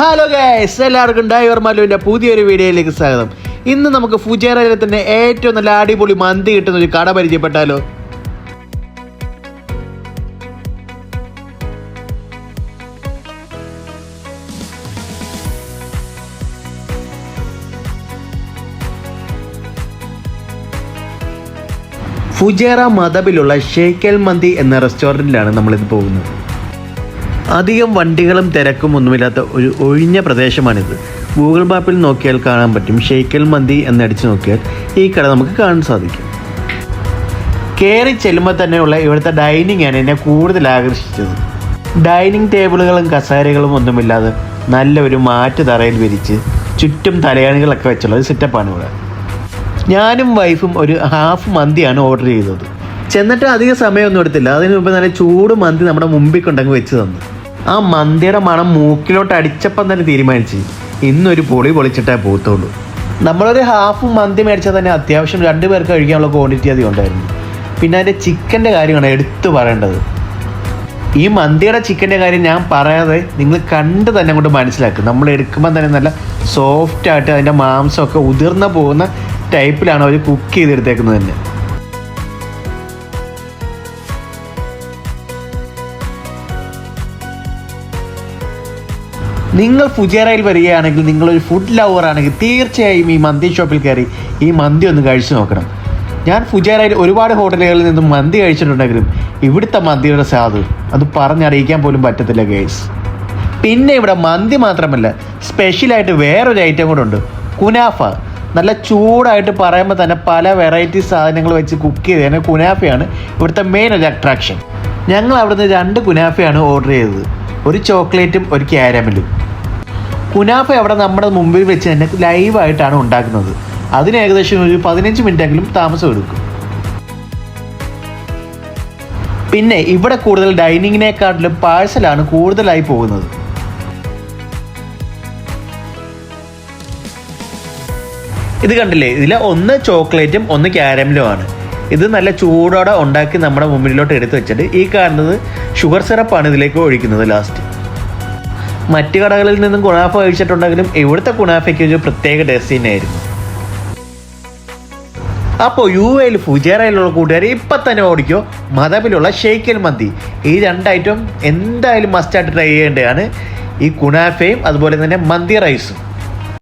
Hello guys എല്ലാവർക്കും diver മല്ലുവിന്റെ പുതിയൊരു വീഡിയോയിലേക്ക് സ്വാഗതം. ഇന്ന് നമുക്ക് ഫുജേറയിലെ തന്നെ ഏറ്റവും നല്ല അടിപൊളി മന്തി കിട്ടുന്ന ഒരു കട പരിചയപ്പെട്ടാലോ? ഫുജേറ മദബിലുള്ള ഷേക്കൽ മന്തി എന്ന റെസ്റ്റോറന്റിലാണ് നമ്മളിത് പോകുന്നത്. അധികം വണ്ടികളും തിരക്കും ഒന്നുമില്ലാത്ത ഒരു ഒഴിഞ്ഞ പ്രദേശമാണിത്. ഗൂഗിൾ മാപ്പിൽ നോക്കിയാൽ കാണാൻ പറ്റും. ഷെയ്ക്കൽ മന്തി എന്നടിച്ച് നോക്കിയാൽ ഈ കട നമുക്ക് കാണാൻ സാധിക്കും. കയറി ചെല്ലുമ്പോൾ തന്നെയുള്ള ഇവിടുത്തെ ഡൈനിങ് ആണ് എന്നെ കൂടുതൽ ആകർഷിച്ചത്. ഡൈനിങ് ടേബിളുകളും കസേരകളും ഒന്നുമില്ലാതെ നല്ലൊരു മാറ്റ് തറയിൽ വിരിച്ച് ചുറ്റും തലയാണികളൊക്കെ വെച്ചുള്ള ഒരു സെറ്റപ്പാണ് ഇവിടെ. ഞാനും വൈഫും ഒരു ഹാഫ് മന്തിയാണ് ഓർഡർ ചെയ്തത്. ചെന്നിട്ട് അധിക സമയമൊന്നും എടുത്തില്ല. അതിന് മുമ്പ് നല്ല ചൂട് മന്തി നമ്മുടെ മുമ്പിൽ കൊണ്ടങ്ങ് വെച്ച് തന്നു. ആ മന്തിയുടെ മണം മൂക്കിലോട്ട് അടിച്ചപ്പം തന്നെ തീരുമാനിച്ച്. ഇന്നൊരു പൊളി പൊളിച്ചിട്ടേ പോത്തുള്ളൂ നമ്മളൊരു ഹാഫ് മന്തി മേടിച്ചാൽ തന്നെ അത്യാവശ്യം രണ്ട് പേർക്ക് കഴിക്കാനുള്ള ക്വാണ്ടിറ്റി അധികം ഉണ്ടായിരുന്നു. പിന്നെ അതിന്റെ ചിക്കന്റെ കാര്യമാണ് എടുത്തു പറയേണ്ടത്. ഈ മന്തിയുടെ ചിക്കന്റെ കാര്യം ഞാൻ പറയാതെ നിങ്ങൾ കണ്ട് തന്നെ അങ്ങോട്ട് മനസ്സിലാക്കും. നമ്മൾ എടുക്കുമ്പോൾ തന്നെ നല്ല സോഫ്റ്റായിട്ട് അതിന്റെ മാംസമൊക്കെ ഉതിർന്ന പോകുന്ന ടൈപ്പിലാണ് അവർ കുക്ക് ചെയ്തെടുത്തേക്കുന്നത് തന്നെ. നിങ്ങൾ ഫുജേറയിൽ വരികയാണെങ്കിൽ നിങ്ങളൊരു ഫുഡ് ലവർ ആണെങ്കിൽ തീർച്ചയായും ഈ മന്തി ഷോപ്പിൽ കയറി ഈ മന്തി ഒന്ന് കഴിച്ചു നോക്കണം. ഞാൻ ഫുജേറയിൽ ഒരുപാട് ഹോട്ടലുകളിൽ നിന്നും മന്തി കഴിച്ചിട്ടുണ്ടെങ്കിലും ഇവിടുത്തെ മന്തിയുടെ സ്വാദ് അത് പറഞ്ഞറിയിക്കാൻ പോലും പറ്റത്തില്ല ഗേസ് പിന്നെ ഇവിടെ മന്തി മാത്രമല്ല സ്പെഷ്യലായിട്ട് വേറൊരു ഐറ്റം കൂടെ ഉണ്ട്. കുനാഫ. നല്ല ചൂടായിട്ട് പറയുമ്പോൾ തന്നെ പല വെറൈറ്റി സാധനങ്ങൾ വെച്ച് കുക്ക് ചെയ്തതിന് കുനാഫയാണ്. ഇവിടുത്തെ മെയിൻ ഒരു അട്രാക്ഷൻ ഞങ്ങൾ അവിടുന്ന് രണ്ട് കുനാഫയാണ് ഓർഡർ ചെയ്തത്. ഒരു ചോക്ലേറ്റും ഒരു ക്യാരമലും കുനാഫ അവിടെ നമ്മുടെ മുമ്പിൽ വെച്ച് തന്നെ ലൈവായിട്ടാണ് ഉണ്ടാക്കുന്നത്. അതിന് ഏകദേശം ഒരു പതിനഞ്ച് മിനിറ്റെങ്കിലും താമസം എടുക്കും. പിന്നെ ഇവിടെ കൂടുതൽ ഡൈനിങ്ങിനെക്കാട്ടിലും പാഴ്സലാണ് കൂടുതലായി പോകുന്നത്. ഇത് കണ്ടില്ലേ? ഇതിൽ ഒന്ന് ചോക്ലേറ്റും ഒന്ന് ക്യാരമലും ആണ്. ഇത് നല്ല ചൂടോടെ ഉണ്ടാക്കി നമ്മുടെ മുമ്പിലോട്ട് എടുത്തു വെച്ചിട്ട് ഈ കാണുന്നത് ഷുഗർ സിറപ്പാണ് ഇതിലേക്ക് ഒഴിക്കുന്നത് ലാസ്റ്റ് മറ്റ് കടകളിൽ നിന്നും കുണാഫ കഴിച്ചിട്ടുണ്ടെങ്കിലും ഇവിടുത്തെ കുണാഫയ്ക്ക് ഒരു പ്രത്യേക ടേസ്റ്റ് തന്നെയായിരുന്നു. അപ്പോൾ യു എയിൽ ഫുജേറയിലുള്ള കൂട്ടുകാർ ഇപ്പം തന്നെ ഓടിക്കോ. മദബിലുള്ള ഷെയ്ക്കൽ മന്തി ഈ രണ്ട് ഐറ്റം എന്തായാലും മസ്റ്റായിട്ട് ട്രൈ ചെയ്യേണ്ടതാണ്. ഈ കുണാഫയും അതുപോലെ തന്നെ മന്തി റൈസും